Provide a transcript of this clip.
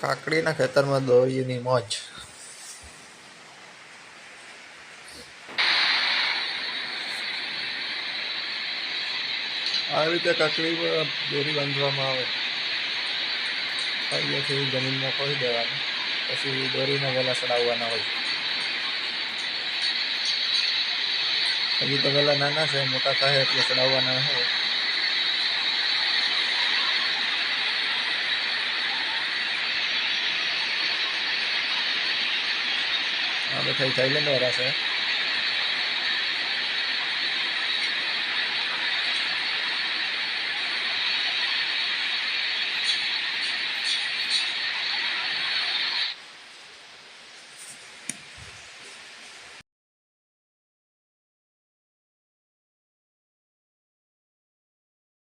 કાકડીના ખેતરમાં દોરીની મોજ. આવી રીતે કાકડી દોરી બાંધવામાં આવે. અહીંયાથી જમીનમાં ખોઈ દેવાની. પછી દોરીને વેલા ચડાવવાના હોય. હજી તો વેલા નાના છે, મોટા થાય એટલે ચડાવવાના હોય. આ બધા થાઈલેન્ડ વાળા છે.